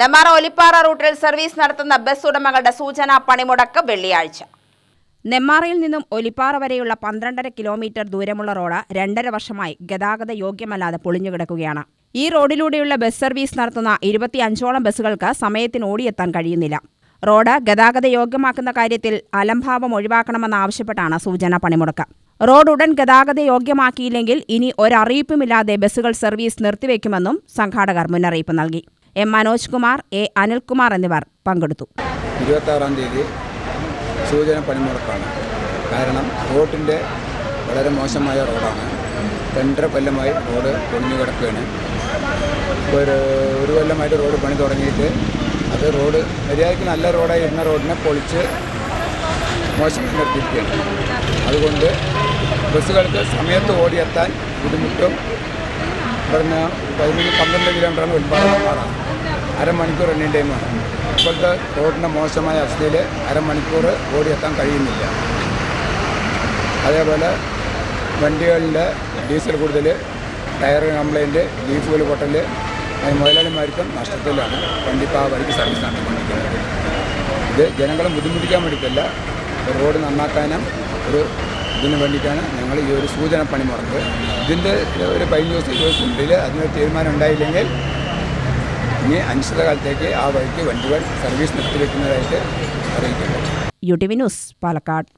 നെമ്മാറ ഒലിപ്പാറ റൂട്ടിൽ സർവീസ് നടത്തുന്ന ബസ് ഉടമകളുടെ സൂചന പണിമുടക്ക് വെള്ളിയാഴ്ച. നെമ്മാറയിൽ നിന്നും ഒലിപ്പാറ വരെയുള്ള പന്ത്രണ്ടര കിലോമീറ്റർ ദൂരമുള്ള റോഡ് രണ്ടര വർഷമായി ഗതാഗത യോഗ്യമല്ലാതെ പൊളിഞ്ഞുകിടക്കുകയാണ് ഈ റോഡിലൂടെയുള്ള ബസ് സർവീസ് നടത്തുന്ന ഇരുപത്തി അഞ്ചോളം ബസ്സുകൾക്ക് സമയത്തിന് ഓടിയെത്താൻ കഴിയുന്നില്ല. റോഡ് ഗതാഗത യോഗ്യമാക്കുന്ന കാര്യത്തിൽ അലംഭാവം ഒഴിവാക്കണമെന്നാവശ്യപ്പെട്ടാണ് സൂചന പണിമുടക്ക്. റോഡ് ഉടൻ ഗതാഗത യോഗ്യമാക്കിയില്ലെങ്കിൽ ഇനി ഒരറിയിപ്പുമില്ലാതെ ബസ്സുകൾ സർവീസ് നിർത്തിവെക്കുമെന്നും സംഘാടകർ മുന്നറിയിപ്പ് നൽകി. എം മനോജ് കുമാർ എ അനിൽകുമാർ എന്നിവർ പങ്കെടുത്തു. ഇരുപത്താറാം തീയതി സൂചന പണിമുടക്കാണ്. കാരണം റോഡിന്റെ വളരെ മോശമായ റോഡാണ്. രണ്ടര കൊല്ലമായി റോഡ് പൊളിഞ്ഞു കിടക്കുകയാണ്. ഒരു ഒരു കൊല്ലമായിട്ട് റോഡ് പണി തുടങ്ങിയിട്ട് അത് റോഡ് മര്യാദയ്ക്ക് നല്ല റോഡായി ഇരുന്ന റോഡിനെ പൊളിച്ച് മോശമായി നിർത്തിയിരിക്കുകയാണ്. അതുകൊണ്ട് ബസ്സുകൾക്ക് സമയത്ത് ഓടിയെത്താൻ ബുദ്ധിമുട്ടും ഇവിടുന്ന് പതിമൂന്ന് പന്ത്രണ്ട് കിലോമീറ്ററാണ് ഉൽപ്പാദനം അരമണിക്കൂർ റണ്ണിങ് ടൈമാണ് ഇപ്പോഴത്തെ റോഡിന്റെ മോശമായ അവസ്ഥയിൽ അരമണിക്കൂർ ഓടിയെത്താൻ കഴിയുന്നില്ല. അതേപോലെ വണ്ടികളിലെ ഡീസൽ കൂടുതൽ ടയർ കംപ്ലൈന്റ് ലീഫുകൾ പൊട്ടൽ മുതലാളിമാർക്കും നഷ്ടത്തിലാണ് വണ്ടി ഇപ്പോൾ ആ വഴിക്ക് സർവീസ് നടത്തിക്കൊണ്ടിരിക്കുന്നത് ഇത് ജനങ്ങളെ ബുദ്ധിമുട്ടിക്കാൻ വേണ്ടിയിട്ടല്ല റോഡ് നന്നാക്കാനും ഒരു ഇതിന് വേണ്ടിയിട്ടാണ് ഞങ്ങൾ ഈ ഒരു സൂചന പണി മുടക്ക് ഇതിന്റെ ഒരു പതിനഞ്ച് ദിവസം ഇരുപത് ദിവസത്തിനുള്ളിൽ തീരുമാനം ഉണ്ടായില്ലെങ്കിൽ ഇനി അനിശ്ചിതകാലത്തേക്ക് ആ വഴിക്ക് വണ്ടികൾ സർവീസ് നിർത്തിവെക്കുന്നതായിട്ട് അറിയിക്കുന്നു U T V news Palakkad.